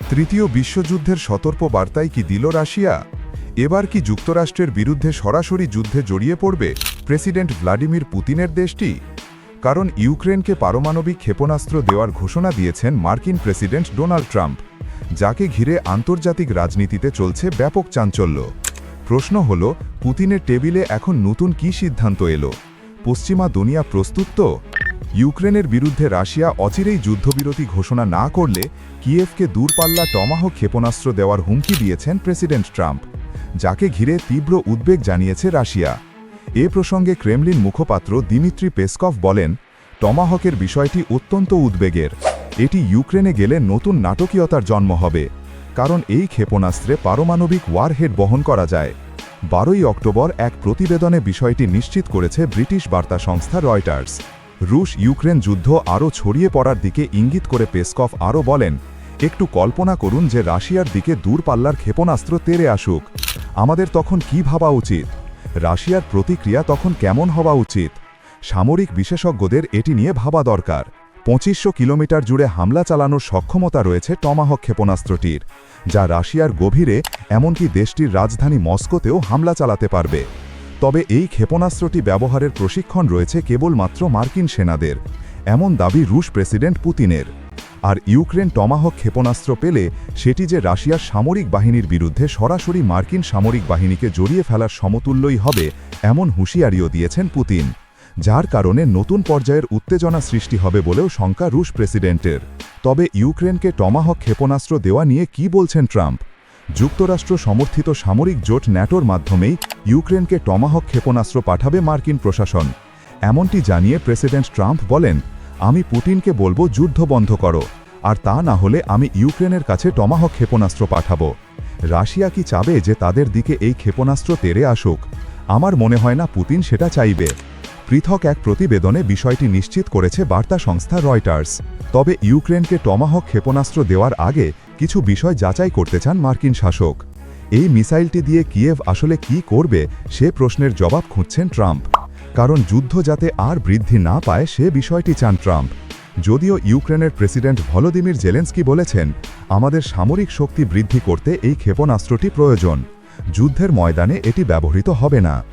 তৃতীয় বিশ্বযুদ্ধের সতর্ক বার্তায় কি দিল রাশিয়া? এবার কি যুক্তরাষ্ট্রের বিরুদ্ধে সরাসরি যুদ্ধে জড়িয়ে পড়বে প্রেসিডেন্ট ভ্লাদিমির পুতিনের দেশটি? কারণ ইউক্রেনকে পারমাণবিক ক্ষেপণাস্ত্র দেওয়ার ঘোষণা দিয়েছেন মার্কিন প্রেসিডেন্ট ডোনাল্ড ট্রাম্প, যাকে ঘিরে আন্তর্জাতিক রাজনীতিতে চলছে ব্যাপক চাঞ্চল্য। প্রশ্ন হল, পুতিনের টেবিলে এখন নতুন কী সিদ্ধান্ত এলো? পশ্চিমা দুনিয়া প্রস্তুত তো? ইউক্রেনের বিরুদ্ধে রাশিয়া অচিরেই যুদ্ধবিরতি ঘোষণা না করলে কিয়েভকে দূরপাল্লা টমাহক ক্ষেপণাস্ত্র দেওয়ার হুমকি দিয়েছেন প্রেসিডেন্ট ট্রাম্প, যাকে ঘিরে তীব্র উদ্বেগ জানিয়েছে রাশিয়া। এ প্রসঙ্গে ক্রেমলিন মুখপাত্র দিমিত্রি পেসকভ বলেন, টমাহকের বিষয়টি অত্যন্ত উদ্বেগের। এটি ইউক্রেনে গেলে নতুন নাটকীয়তার জন্ম হবে, কারণ এই ক্ষেপণাস্ত্রে পারমাণবিক ওয়ারহেড বহন করা যায়। বারোই অক্টোবর এক প্রতিবেদনে বিষয়টি নিশ্চিত করেছে ব্রিটিশ বার্তা সংস্থা রয়টার্স। রুশ ইউক্রেন যুদ্ধ আরও ছড়িয়ে পড়ার দিকে ইঙ্গিত করে পেসকফ আরও বলেন, একটু কল্পনা করুন যে রাশিয়ার দিকে দূরপাল্লার ক্ষেপণাস্ত্র তেরে আসুক। আমাদের তখন কি ভাবা উচিত? রাশিয়ার প্রতিক্রিয়া তখন কেমন হওয়া উচিত? সামরিক বিশেষজ্ঞদের এটি নিয়ে ভাবা দরকার। পঁচিশশো কিলোমিটার জুড়ে হামলা চালানোর সক্ষমতা রয়েছে টমাহক ক্ষেপণাস্ত্রটির, যা রাশিয়ার গভীরে, এমনকি দেশটির রাজধানী মস্কোতেও হামলা চালাতে পারবে। তবে এই ক্ষেপণাস্ত্রটি ব্যবহারের প্রশিক্ষণ রয়েছে কেবলমাত্র মার্কিন সেনাদের, এমন দাবি রুশ প্রেসিডেন্ট পুতিনের। আর ইউক্রেন টমাহক ক্ষেপণাস্ত্র পেলে সেটি যে রাশিয়ার সামরিক বাহিনীর বিরুদ্ধে সরাসরি মার্কিন সামরিক বাহিনীকে জড়িয়ে ফেলার সমতুল্যই হবে, এমন হুঁশিয়ারিও দিয়েছেন পুতিন, যার কারণে নতুন পর্যায়ের উত্তেজনা সৃষ্টি হবে বলেও শঙ্কা রুশ প্রেসিডেন্টের। তবে ইউক্রেনকে টমাহক ক্ষেপণাস্ত্র দেওয়া নিয়ে কি বলছেন ট্রাম্প? যুক্তরাষ্ট্র সমর্থিত সামরিক জোট ন্যাটোর মাধ্যমেই ইউক্রেনকে টমাহক ক্ষেপণাস্ত্র পাঠাবে মার্কিন প্রশাসন। এমনটি জানিয়ে প্রেসিডেন্ট ট্রাম্প বলেন, আমি পুতিনকে বলব যুদ্ধ বন্ধ করো, আর তা না হলে আমি ইউক্রেনের কাছে টমাহক ক্ষেপণাস্ত্র পাঠাবো। রাশিয়া কি চাবে যে তাদের দিকে এই ক্ষেপণাস্ত্র তেরে আসুক? আমার মনে হয় না পুতিন সেটা চাইবে। পৃথক এক প্রতিবেদনে বিষয়টি নিশ্চিত করেছে বার্তা সংস্থা রয়টার্স। তবে ইউক্রেনকে টমাহক ক্ষেপণাস্ত্র দেওয়ার আগে কিছু বিষয় যাচাই করতে চান মার্কিন শাসক। এই মিসাইলটি দিয়ে কিয়েভ আসলে কি করবে, সে প্রশ্নের জবাব খুঁজছেন ট্রাম্প। কারণ যুদ্ধ যাতে আর বৃদ্ধি না পায়, সে বিষয়টি চান ট্রাম্প। যদিও ইউক্রেনের প্রেসিডেন্ট ভলোদিমির জেলেন্সকি বলেছেন, আমাদের সামরিক শক্তি বৃদ্ধি করতে এই ক্ষেপণাস্ত্রটি প্রয়োজন। যুদ্ধের ময়দানে এটি ব্যবহৃত হবে না।